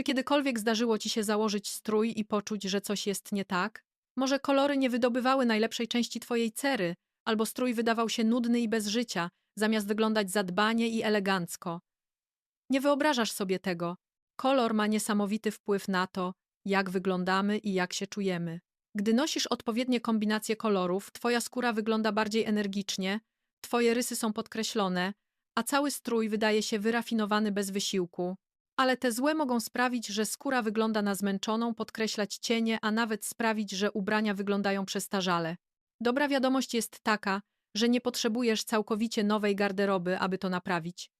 Czy kiedykolwiek zdarzyło ci się założyć strój i poczuć, że coś jest nie tak? Może kolory nie wydobywały najlepszej części twojej cery, albo strój wydawał się nudny i bez życia, zamiast wyglądać zadbanie i elegancko. Nie wyobrażasz sobie tego. Kolor ma niesamowity wpływ na to, jak wyglądamy i jak się czujemy. Gdy nosisz odpowiednie kombinacje kolorów, twoja skóra wygląda bardziej energicznie, twoje rysy są podkreślone, a cały strój wydaje się wyrafinowany bez wysiłku. Ale te złe mogą sprawić, że skóra wygląda na zmęczoną, podkreślać cienie, a nawet sprawić, że ubrania wyglądają przestarzale. Dobra wiadomość jest taka, że nie potrzebujesz całkowicie nowej garderoby, aby to naprawić.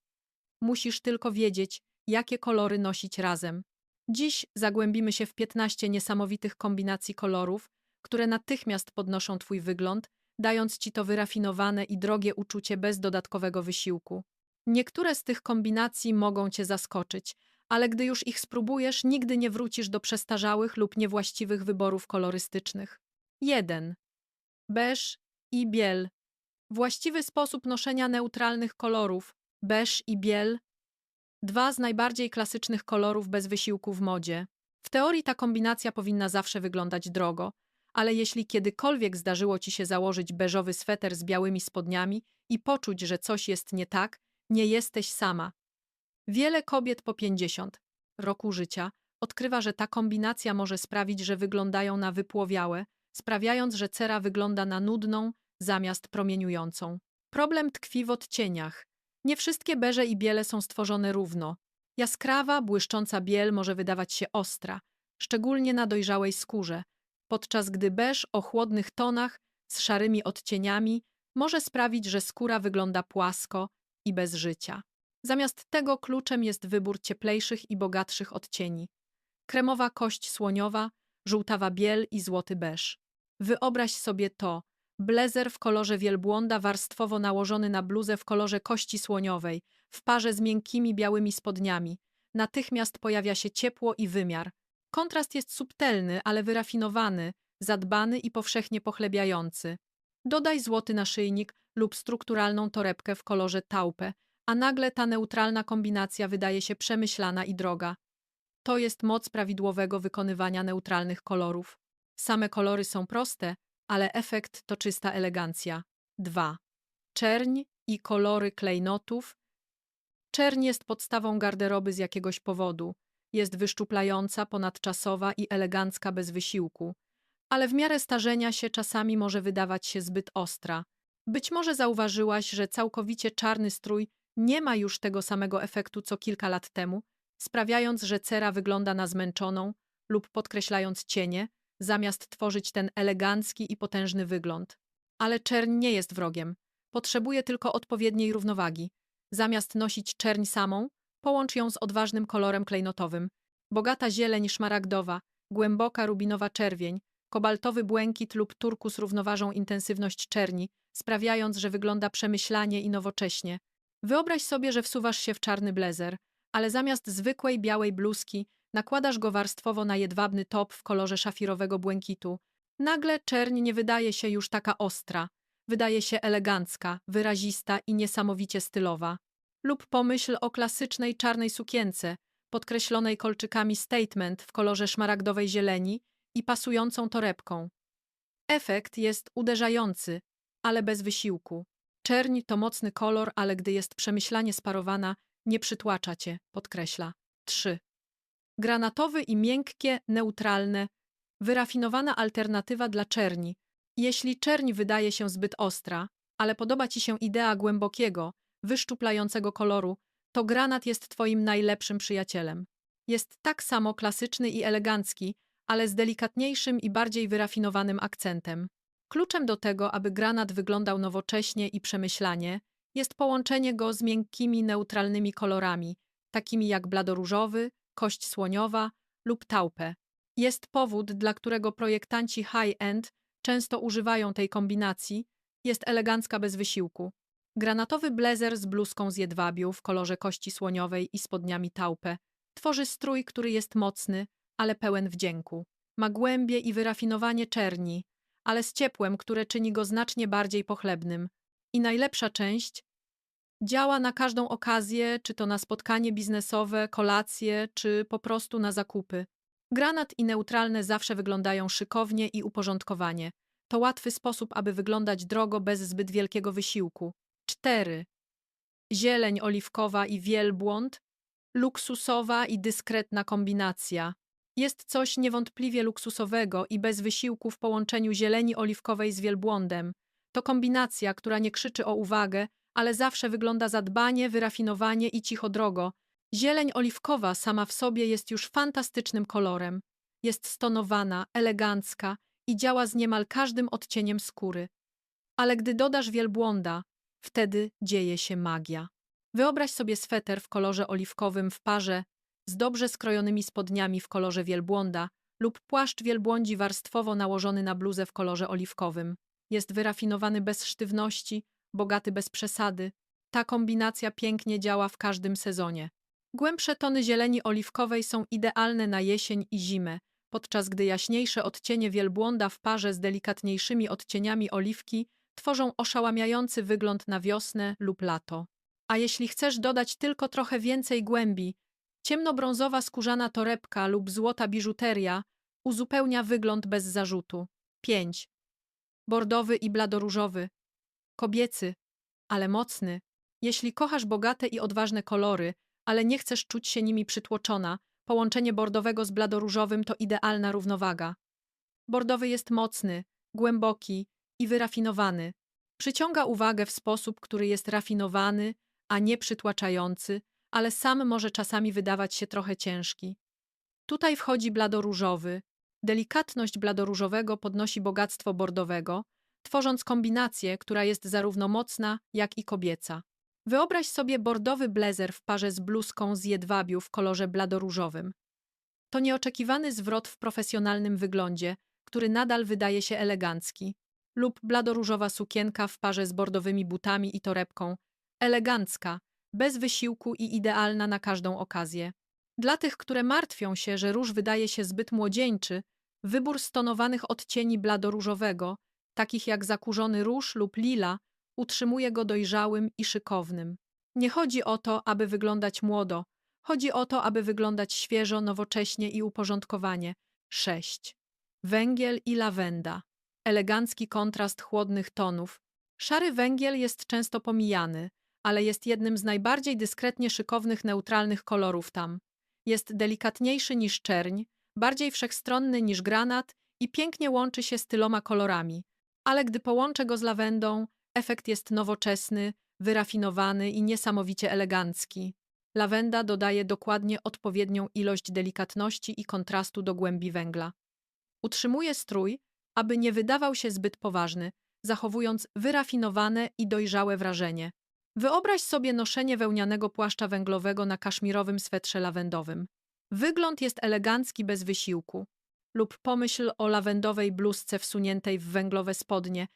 Musisz tylko wiedzieć, jakie kolory nosić razem. Dziś zagłębimy się w 15 niesamowitych kombinacji kolorów, które natychmiast podnoszą Twój wygląd, dając Ci to wyrafinowane i drogie uczucie bez dodatkowego wysiłku. Niektóre z tych kombinacji mogą Cię zaskoczyć, ale gdy już ich spróbujesz, nigdy nie wrócisz do przestarzałych lub niewłaściwych wyborów kolorystycznych. 1. Beż i biel. Właściwy sposób noszenia neutralnych kolorów, beż i biel, dwa z najbardziej klasycznych kolorów bez wysiłku w modzie. W teorii ta kombinacja powinna zawsze wyglądać drogo, ale jeśli kiedykolwiek zdarzyło ci się założyć beżowy sweter z białymi spodniami i poczuć, że coś jest nie tak, nie jesteś sama. Wiele kobiet po 50 roku życia odkrywa, że ta kombinacja może sprawić, że wyglądają na wypłowiałe, sprawiając, że cera wygląda na nudną zamiast promieniującą. Problem tkwi w odcieniach. Nie wszystkie beże i biele są stworzone równo. Jaskrawa, błyszcząca biel może wydawać się ostra, szczególnie na dojrzałej skórze, podczas gdy beż o chłodnych tonach z szarymi odcieniami może sprawić, że skóra wygląda płasko i bez życia. Zamiast tego kluczem jest wybór cieplejszych i bogatszych odcieni. Kremowa kość słoniowa, żółtawa biel i złoty beż. Wyobraź sobie to, Blazer w kolorze wielbłąda warstwowo nałożony na bluzę w kolorze kości słoniowej, w parze z miękkimi białymi spodniami. Natychmiast pojawia się ciepło i wymiar. Kontrast jest subtelny, ale wyrafinowany, zadbany i powszechnie pochlebiający. Dodaj złoty naszyjnik lub strukturalną torebkę w kolorze taupe, a nagle ta neutralna kombinacja wydaje się przemyślana i droga. To jest moc prawidłowego wykonywania neutralnych kolorów. Same kolory są proste, ale efekt to czysta elegancja. 2. Czerń i kolory klejnotów. Czerń jest podstawą garderoby z jakiegoś powodu. Jest wyszczuplająca, ponadczasowa i elegancka bez wysiłku. Ale w miarę starzenia się czasami może wydawać się zbyt ostra. Być może zauważyłaś, że całkowicie czarny strój nie ma już tego samego efektu co kilka lat temu, sprawiając, że cera wygląda na zmęczoną lub podkreślając cienie, zamiast tworzyć ten elegancki i potężny wygląd. Ale czerń nie jest wrogiem. Potrzebuje tylko odpowiedniej równowagi. Zamiast nosić czerń samą, połącz ją z odważnym kolorem klejnotowym. Bogata zieleń szmaragdowa, głęboka rubinowa czerwień, kobaltowy błękit lub turkus równoważą intensywność czerni, sprawiając, że wygląda przemyślanie i nowocześnie. Wyobraź sobie, że wsuwasz się w czarny blazer, ale zamiast zwykłej białej bluzki nakładasz go warstwowo na jedwabny top w kolorze szafirowego błękitu. Nagle czerń nie wydaje się już taka ostra. Wydaje się elegancka, wyrazista i niesamowicie stylowa. Lub pomyśl o klasycznej czarnej sukience, podkreślonej kolczykami statement w kolorze szmaragdowej zieleni i pasującą torebką. Efekt jest uderzający, ale bez wysiłku. Czerń to mocny kolor, ale gdy jest przemyślanie sparowana, nie przytłacza cię, podkreśla. 3. Granatowy i miękkie, neutralne, wyrafinowana alternatywa dla czerni. Jeśli czerń wydaje się zbyt ostra, ale podoba ci się idea głębokiego, wyszczuplającego koloru, to granat jest twoim najlepszym przyjacielem. Jest tak samo klasyczny i elegancki, ale z delikatniejszym i bardziej wyrafinowanym akcentem. Kluczem do tego, aby granat wyglądał nowocześnie i przemyślanie, jest połączenie go z miękkimi, neutralnymi kolorami, takimi jak bladoróżowy, kość słoniowa lub taupę. Jest powód, dla którego projektanci high-end często używają tej kombinacji, jest elegancka bez wysiłku. Granatowy blazer z bluzką z jedwabiu w kolorze kości słoniowej i spodniami taupę tworzy strój, który jest mocny, ale pełen wdzięku. Ma głębie i wyrafinowanie czerni, ale z ciepłem, które czyni go znacznie bardziej pochlebnym. I najlepsza część Działa na każdą okazję, czy to na spotkanie biznesowe, kolacje, czy po prostu na zakupy. Granat i neutralne zawsze wyglądają szykownie i uporządkowanie. To łatwy sposób, aby wyglądać drogo bez zbyt wielkiego wysiłku. 4. Zieleń oliwkowa i wielbłąd. Luksusowa i dyskretna kombinacja. Jest coś niewątpliwie luksusowego i bez wysiłku w połączeniu zieleni oliwkowej z wielbłądem. To kombinacja, która nie krzyczy o uwagę, ale zawsze wygląda zadbanie, wyrafinowanie i cicho drogo. Zieleń oliwkowa sama w sobie jest już fantastycznym kolorem. Jest stonowana, elegancka i działa z niemal każdym odcieniem skóry. Ale gdy dodasz wielbłąda, wtedy dzieje się magia. Wyobraź sobie sweter w kolorze oliwkowym w parze z dobrze skrojonymi spodniami w kolorze wielbłąda lub płaszcz wielbłądzi warstwowo nałożony na bluzę w kolorze oliwkowym. Jest wyrafinowany bez sztywności, bogaty bez przesady. Ta kombinacja pięknie działa w każdym sezonie. Głębsze tony zieleni oliwkowej są idealne na jesień i zimę, podczas gdy jaśniejsze odcienie wielbłąda w parze z delikatniejszymi odcieniami oliwki tworzą oszałamiający wygląd na wiosnę lub lato. A jeśli chcesz dodać tylko trochę więcej głębi, ciemnobrązowa skórzana torebka lub złota biżuteria uzupełnia wygląd bez zarzutu. 5. Bordowy i bladoróżowy. Kobiecy, ale mocny. Jeśli kochasz bogate i odważne kolory, ale nie chcesz czuć się nimi przytłoczona, połączenie bordowego z bladoróżowym to idealna równowaga. Bordowy jest mocny, głęboki i wyrafinowany. Przyciąga uwagę w sposób, który jest rafinowany, a nie przytłaczający, ale sam może czasami wydawać się trochę ciężki. Tutaj wchodzi bladoróżowy. Delikatność bladoróżowego podnosi bogactwo bordowego, tworząc kombinację, która jest zarówno mocna, jak i kobieca. Wyobraź sobie bordowy blazer w parze z bluzką z jedwabiu w kolorze bladoróżowym. To nieoczekiwany zwrot w profesjonalnym wyglądzie, który nadal wydaje się elegancki. Lub bladoróżowa sukienka w parze z bordowymi butami i torebką. Elegancka, bez wysiłku i idealna na każdą okazję. Dla tych, które martwią się, że róż wydaje się zbyt młodzieńczy, wybór stonowanych odcieni bladoróżowego, takich jak zakurzony róż lub lila, utrzymuje go dojrzałym i szykownym. Nie chodzi o to, aby wyglądać młodo, chodzi o to, aby wyglądać świeżo, nowocześnie i uporządkowanie. 6. Węgiel i lawenda. Elegancki kontrast chłodnych tonów. Szary węgiel jest często pomijany, ale jest jednym z najbardziej dyskretnie szykownych neutralnych kolorów tam. Jest delikatniejszy niż czerń, bardziej wszechstronny niż granat i pięknie łączy się z tyloma kolorami. Ale gdy połączę go z lawendą, efekt jest nowoczesny, wyrafinowany i niesamowicie elegancki. Lawenda dodaje dokładnie odpowiednią ilość delikatności i kontrastu do głębi węgla. Utrzymuje strój, aby nie wydawał się zbyt poważny, zachowując wyrafinowane i dojrzałe wrażenie. Wyobraź sobie noszenie wełnianego płaszcza węglowego na kaszmirowym swetrze lawendowym. Wygląd jest elegancki bez wysiłku. Lub pomyśl o lawendowej bluzce wsuniętej w węglowe spodnie,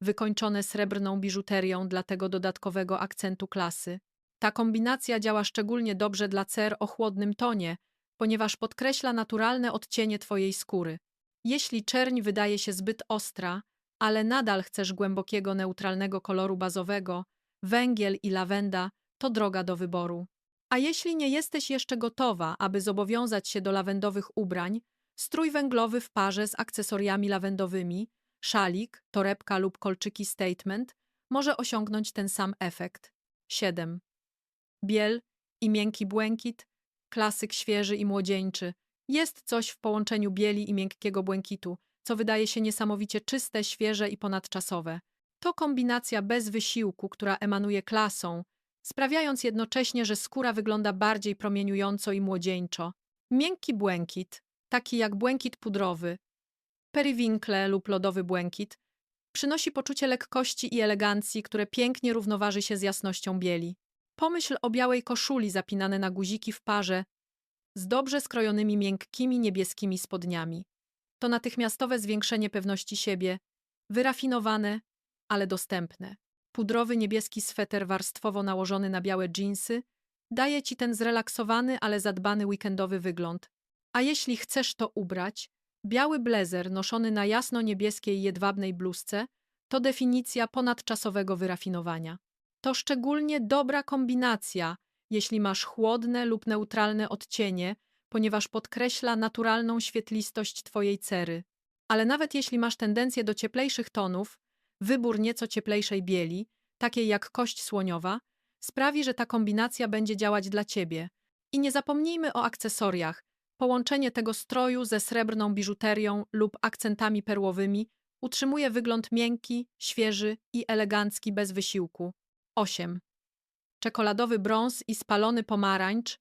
wykończone srebrną biżuterią dla tego dodatkowego akcentu klasy. Ta kombinacja działa szczególnie dobrze dla cer o chłodnym tonie, ponieważ podkreśla naturalne odcienie twojej skóry. Jeśli czerń wydaje się zbyt ostra, ale nadal chcesz głębokiego, neutralnego koloru bazowego, węgiel i lawenda to droga do wyboru. A jeśli nie jesteś jeszcze gotowa, aby zobowiązać się do lawendowych ubrań, strój węglowy w parze z akcesoriami lawendowymi, szalik, torebka lub kolczyki statement może osiągnąć ten sam efekt. 7. Biel i miękki błękit, klasyk świeży i młodzieńczy. Jest coś w połączeniu bieli i miękkiego błękitu, co wydaje się niesamowicie czyste, świeże i ponadczasowe. To kombinacja bez wysiłku, która emanuje klasą, sprawiając jednocześnie, że skóra wygląda bardziej promieniująco i młodzieńczo. Miękki błękit, taki jak błękit pudrowy, periwinkle lub lodowy błękit, przynosi poczucie lekkości i elegancji, które pięknie równoważy się z jasnością bieli. Pomyśl o białej koszuli zapinane na guziki w parze z dobrze skrojonymi miękkimi niebieskimi spodniami. To natychmiastowe zwiększenie pewności siebie, wyrafinowane, ale dostępne. Pudrowy niebieski sweter warstwowo nałożony na białe dżinsy daje ci ten zrelaksowany, ale zadbany weekendowy wygląd. A jeśli chcesz to ubrać, biały blazer noszony na jasno-niebieskiej jedwabnej bluzce to definicja ponadczasowego wyrafinowania. To szczególnie dobra kombinacja, jeśli masz chłodne lub neutralne odcienie, ponieważ podkreśla naturalną świetlistość twojej cery. Ale nawet jeśli masz tendencję do cieplejszych tonów, wybór nieco cieplejszej bieli, takiej jak kość słoniowa, sprawi, że ta kombinacja będzie działać dla ciebie. I nie zapomnijmy o akcesoriach. Połączenie tego stroju ze srebrną biżuterią lub akcentami perłowymi utrzymuje wygląd miękki, świeży i elegancki bez wysiłku. 8. Czekoladowy brąz i spalony pomarańcz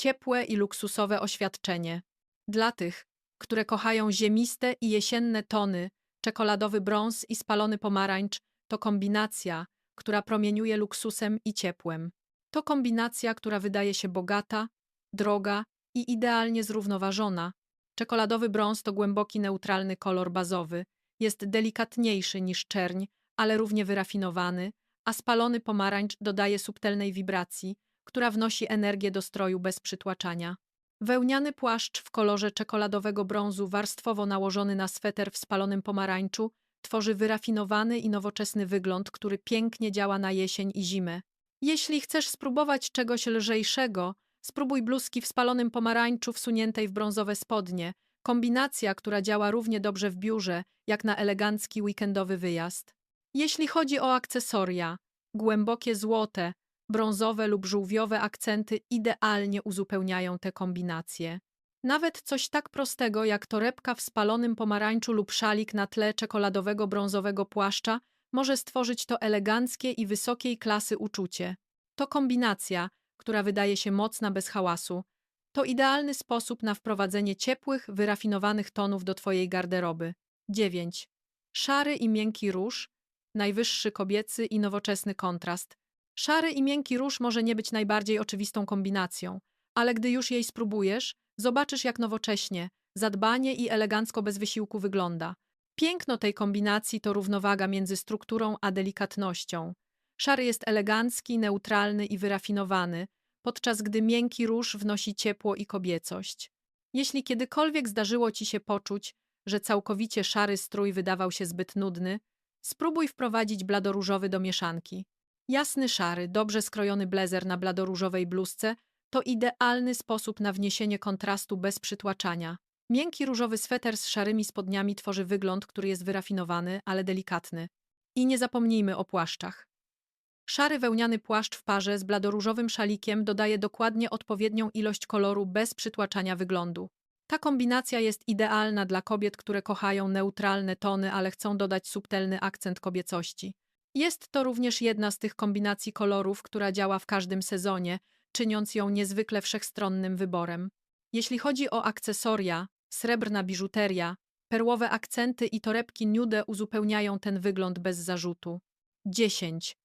ciepłe i luksusowe oświadczenie. Dla tych, które kochają ziemiste i jesienne tony, czekoladowy brąz i spalony pomarańcz to kombinacja, która promieniuje luksusem i ciepłem. To kombinacja, która wydaje się bogata, droga i idealnie zrównoważona. Czekoladowy brąz to głęboki, neutralny kolor bazowy. Jest delikatniejszy niż czerń, ale równie wyrafinowany, a spalony pomarańcz dodaje subtelnej wibracji, która wnosi energię do stroju bez przytłaczania. Wełniany płaszcz w kolorze czekoladowego brązu warstwowo nałożony na sweter w spalonym pomarańczu tworzy wyrafinowany i nowoczesny wygląd, który pięknie działa na jesień i zimę. Jeśli chcesz spróbować czegoś lżejszego, spróbuj bluzki w spalonym pomarańczu wsuniętej w brązowe spodnie, kombinacja, która działa równie dobrze w biurze, jak na elegancki weekendowy wyjazd. Jeśli chodzi o akcesoria, głębokie złote, brązowe lub żółwiowe akcenty idealnie uzupełniają te kombinacje. Nawet coś tak prostego jak torebka w spalonym pomarańczu lub szalik na tle czekoladowego brązowego płaszcza może stworzyć to eleganckie i wysokiej klasy uczucie. To kombinacja, która wydaje się mocna bez hałasu. To idealny sposób na wprowadzenie ciepłych, wyrafinowanych tonów do Twojej garderoby. 9. Szary i miękki róż, najwyższy kobiecy i nowoczesny kontrast. Szary i miękki róż może nie być najbardziej oczywistą kombinacją, ale gdy już jej spróbujesz, zobaczysz jak nowocześnie, zadbanie i elegancko bez wysiłku wygląda. Piękno tej kombinacji to równowaga między strukturą a delikatnością. Szary jest elegancki, neutralny i wyrafinowany, podczas gdy miękki róż wnosi ciepło i kobiecość. Jeśli kiedykolwiek zdarzyło ci się poczuć, że całkowicie szary strój wydawał się zbyt nudny, spróbuj wprowadzić bladoróżowy do mieszanki. Jasny szary, dobrze skrojony blazer na bladoróżowej bluzce to idealny sposób na wniesienie kontrastu bez przytłaczania. Miękki różowy sweter z szarymi spodniami tworzy wygląd, który jest wyrafinowany, ale delikatny. I nie zapomnijmy o płaszczach. Szary wełniany płaszcz w parze z bladoróżowym szalikiem dodaje dokładnie odpowiednią ilość koloru bez przytłaczania wyglądu. Ta kombinacja jest idealna dla kobiet, które kochają neutralne tony, ale chcą dodać subtelny akcent kobiecości. Jest to również jedna z tych kombinacji kolorów, która działa w każdym sezonie, czyniąc ją niezwykle wszechstronnym wyborem. Jeśli chodzi o akcesoria, srebrna biżuteria, perłowe akcenty i torebki nude uzupełniają ten wygląd bez zarzutu. 10.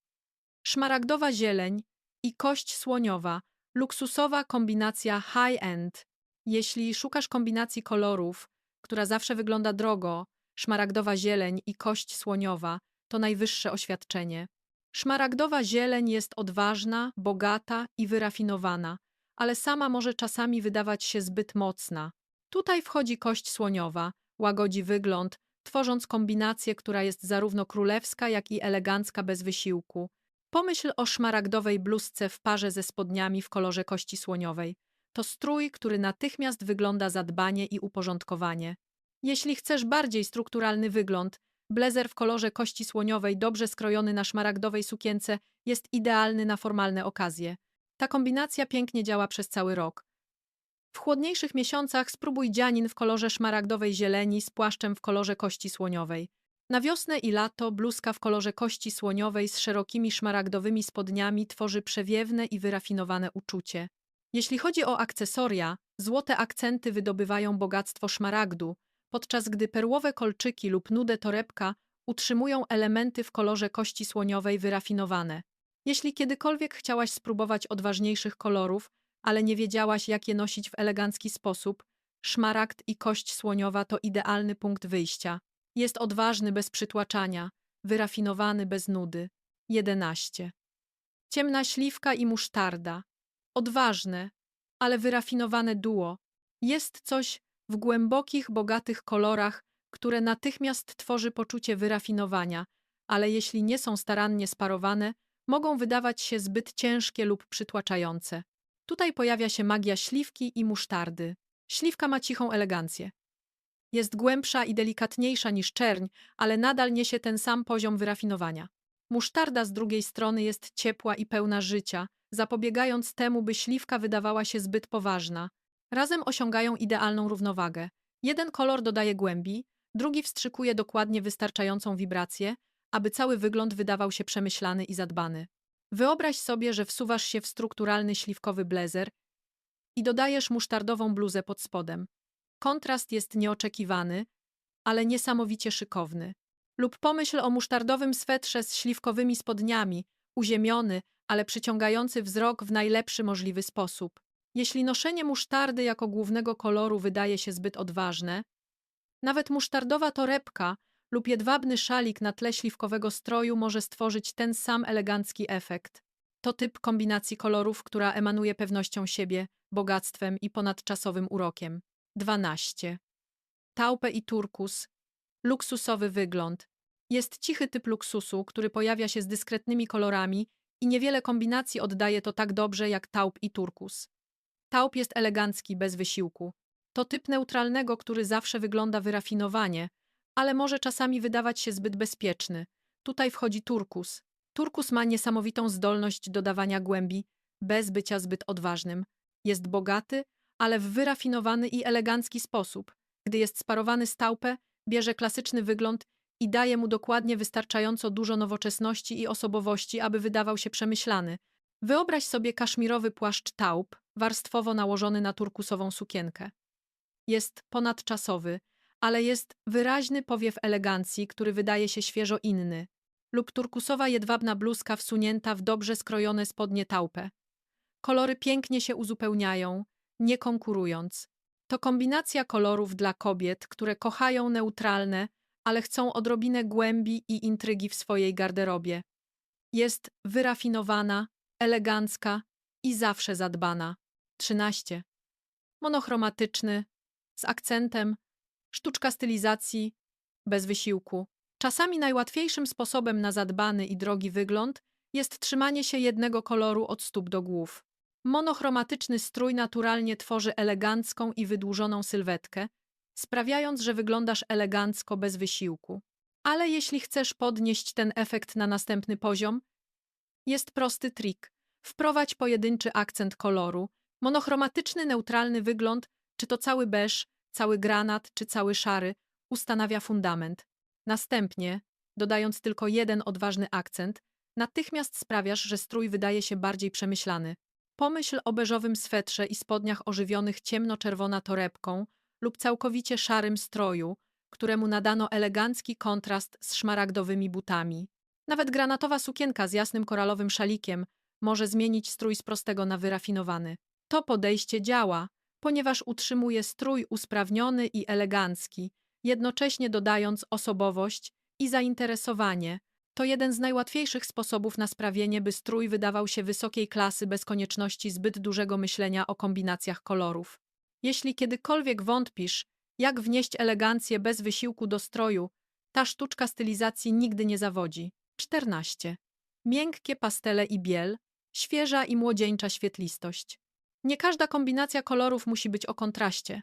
Szmaragdowa zieleń i kość słoniowa, luksusowa kombinacja high-end. Jeśli szukasz kombinacji kolorów, która zawsze wygląda drogo, szmaragdowa zieleń i kość słoniowa to najwyższe oświadczenie. Szmaragdowa zieleń jest odważna, bogata i wyrafinowana, ale sama może czasami wydawać się zbyt mocna. Tutaj wchodzi kość słoniowa, łagodzi wygląd, tworząc kombinację, która jest zarówno królewska, jak i elegancka bez wysiłku. Pomyśl o szmaragdowej bluzce w parze ze spodniami w kolorze kości słoniowej. To strój, który natychmiast wygląda zadbanie i uporządkowanie. Jeśli chcesz bardziej strukturalny wygląd, Blazer w kolorze kości słoniowej, dobrze skrojony na szmaragdowej sukience, jest idealny na formalne okazje. Ta kombinacja pięknie działa przez cały rok. W chłodniejszych miesiącach spróbuj dzianin w kolorze szmaragdowej zieleni z płaszczem w kolorze kości słoniowej. Na wiosnę i lato bluzka w kolorze kości słoniowej z szerokimi szmaragdowymi spodniami tworzy przewiewne i wyrafinowane uczucie. Jeśli chodzi o akcesoria, złote akcenty wydobywają bogactwo szmaragdu, podczas gdy perłowe kolczyki lub nude torebka utrzymują elementy w kolorze kości słoniowej wyrafinowane. Jeśli kiedykolwiek chciałaś spróbować odważniejszych kolorów, ale nie wiedziałaś, jak je nosić w elegancki sposób, szmaragd i kość słoniowa to idealny punkt wyjścia. Jest odważny bez przytłaczania, wyrafinowany bez nudy. 11. Ciemna śliwka i musztarda. Odważne, ale wyrafinowane duo. Jest coś w głębokich, bogatych kolorach, które natychmiast tworzy poczucie wyrafinowania, ale jeśli nie są starannie sparowane, mogą wydawać się zbyt ciężkie lub przytłaczające. Tutaj pojawia się magia śliwki i musztardy. Śliwka ma cichą elegancję. Jest głębsza i delikatniejsza niż czerń, ale nadal niesie ten sam poziom wyrafinowania. Musztarda z drugiej strony jest ciepła i pełna życia, zapobiegając temu, by śliwka wydawała się zbyt poważna. Razem osiągają idealną równowagę. Jeden kolor dodaje głębi, drugi wstrzykuje dokładnie wystarczającą wibrację, aby cały wygląd wydawał się przemyślany i zadbany. Wyobraź sobie, że wsuwasz się w strukturalny śliwkowy blazer i dodajesz musztardową bluzę pod spodem. Kontrast jest nieoczekiwany, ale niesamowicie szykowny. Lub pomyśl o musztardowym swetrze z śliwkowymi spodniami, uziemiony, ale przyciągający wzrok w najlepszy możliwy sposób. Jeśli noszenie musztardy jako głównego koloru wydaje się zbyt odważne, nawet musztardowa torebka lub jedwabny szalik na tle śliwkowego stroju może stworzyć ten sam elegancki efekt. To typ kombinacji kolorów, która emanuje pewnością siebie, bogactwem i ponadczasowym urokiem. 12. Taupe i turkus. Luksusowy wygląd. Jest cichy typ luksusu, który pojawia się z dyskretnymi kolorami i niewiele kombinacji oddaje to tak dobrze jak taup i turkus. Taup jest elegancki, bez wysiłku. To typ neutralnego, który zawsze wygląda wyrafinowanie, ale może czasami wydawać się zbyt bezpieczny. Tutaj wchodzi turkus. Turkus ma niesamowitą zdolność dodawania głębi, bez bycia zbyt odważnym. Jest bogaty, ale w wyrafinowany i elegancki sposób. Gdy jest sparowany z taupę, bierze klasyczny wygląd i daje mu dokładnie wystarczająco dużo nowoczesności i osobowości, aby wydawał się przemyślany. Wyobraź sobie kaszmirowy płaszcz taup, warstwowo nałożony na turkusową sukienkę. Jest ponadczasowy, ale jest wyraźny powiew elegancji, który wydaje się świeżo inny, lub turkusowa jedwabna bluzka wsunięta w dobrze skrojone spodnie taupę. Kolory pięknie się uzupełniają, nie konkurując. To kombinacja kolorów dla kobiet, które kochają neutralne, ale chcą odrobinę głębi i intrygi w swojej garderobie. Jest wyrafinowana, elegancka i zawsze zadbana. 13. Monochromatyczny, z akcentem, sztuczka stylizacji, bez wysiłku. Czasami najłatwiejszym sposobem na zadbany i drogi wygląd jest trzymanie się jednego koloru od stóp do głów. Monochromatyczny strój naturalnie tworzy elegancką i wydłużoną sylwetkę, sprawiając, że wyglądasz elegancko bez wysiłku. Ale jeśli chcesz podnieść ten efekt na następny poziom, jest prosty trik. Wprowadź pojedynczy akcent koloru, monochromatyczny, neutralny wygląd, czy to cały beż, cały granat czy cały szary, ustanawia fundament. Następnie, dodając tylko jeden odważny akcent, natychmiast sprawiasz, że strój wydaje się bardziej przemyślany. Pomyśl o beżowym swetrze i spodniach ożywionych ciemnoczerwona torebką lub całkowicie szarym stroju, któremu nadano elegancki kontrast z szmaragdowymi butami. Nawet granatowa sukienka z jasnym koralowym szalikiem może zmienić strój z prostego na wyrafinowany. To podejście działa, ponieważ utrzymuje strój usprawniony i elegancki, jednocześnie dodając osobowość i zainteresowanie. To jeden z najłatwiejszych sposobów na sprawienie, by strój wydawał się wysokiej klasy bez konieczności zbyt dużego myślenia o kombinacjach kolorów. Jeśli kiedykolwiek wątpisz, jak wnieść elegancję bez wysiłku do stroju, ta sztuczka stylizacji nigdy nie zawodzi. 14. Miękkie pastele i biel, świeża i młodzieńcza świetlistość. Nie każda kombinacja kolorów musi być o kontraście.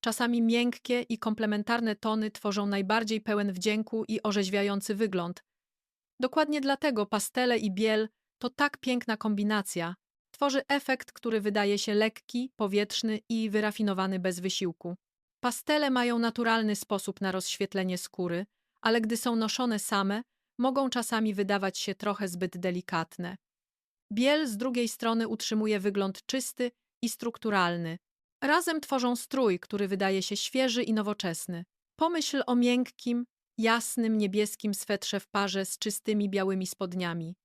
Czasami miękkie i komplementarne tony tworzą najbardziej pełen wdzięku i orzeźwiający wygląd. Dokładnie dlatego pastele i biel to tak piękna kombinacja. Tworzy efekt, który wydaje się lekki, powietrzny i wyrafinowany bez wysiłku. Pastele mają naturalny sposób na rozświetlenie skóry, ale gdy są noszone same, mogą czasami wydawać się trochę zbyt delikatne. Biel z drugiej strony utrzymuje wygląd czysty i strukturalny. Razem tworzą strój, który wydaje się świeży i nowoczesny. Pomyśl o miękkim, jasnym, niebieskim swetrze w parze z czystymi białymi spodniami.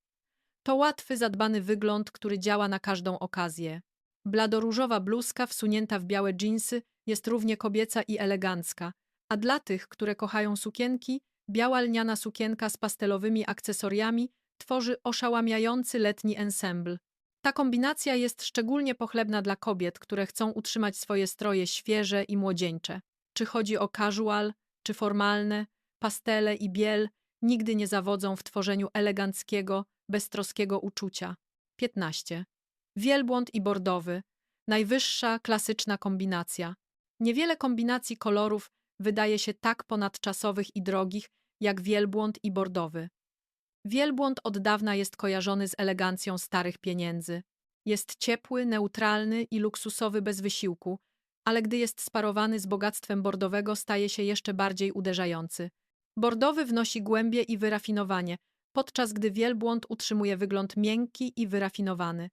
To łatwy, zadbany wygląd, który działa na każdą okazję. Bladoróżowa bluzka wsunięta w białe dżinsy jest równie kobieca i elegancka, a dla tych, które kochają sukienki, biała lniana sukienka z pastelowymi akcesoriami tworzy oszałamiający letni ensemble. Ta kombinacja jest szczególnie pochlebna dla kobiet, które chcą utrzymać swoje stroje świeże i młodzieńcze. Czy chodzi o casual, czy formalne, pastele i biel, nigdy nie zawodzą w tworzeniu eleganckiego, beztroskiego uczucia. 15. Wielbłąd i bordowy. Najwyższa, klasyczna kombinacja. Niewiele kombinacji kolorów wydaje się tak ponadczasowych i drogich, jak wielbłąd i bordowy. Wielbłąd od dawna jest kojarzony z elegancją starych pieniędzy. Jest ciepły, neutralny i luksusowy bez wysiłku, ale gdy jest sparowany z bogactwem bordowego, staje się jeszcze bardziej uderzający. Bordowy wnosi głębie i wyrafinowanie, podczas gdy wielbłąd utrzymuje wygląd miękki i wyrafinowany.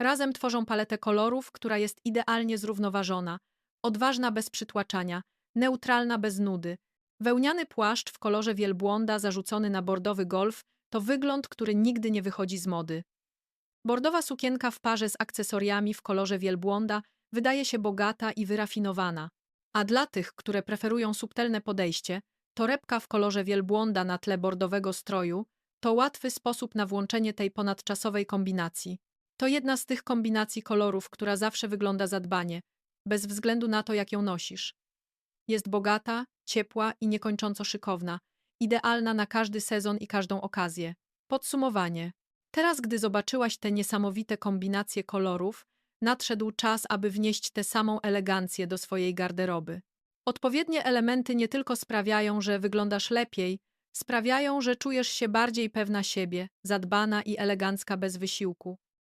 Razem tworzą paletę kolorów, która jest idealnie zrównoważona, odważna bez przytłaczania, neutralna bez nudy. Wełniany płaszcz w kolorze wielbłąda zarzucony na bordowy golf to wygląd, który nigdy nie wychodzi z mody. Bordowa sukienka w parze z akcesoriami w kolorze wielbłąda wydaje się bogata i wyrafinowana, a dla tych, które preferują subtelne podejście, torebka w kolorze wielbłąda na tle bordowego stroju to łatwy sposób na włączenie tej ponadczasowej kombinacji. To jedna z tych kombinacji kolorów, która zawsze wygląda zadbanie, bez względu na to, jak ją nosisz. Jest bogata, ciepła i niekończąco szykowna, idealna na każdy sezon i każdą okazję. Podsumowanie. Teraz, gdy zobaczyłaś te niesamowite kombinacje kolorów, nadszedł czas, aby wnieść tę samą elegancję do swojej garderoby. Odpowiednie elementy nie tylko sprawiają, że wyglądasz lepiej, sprawiają, że czujesz się bardziej pewna siebie, zadbana i elegancka bez wysiłku.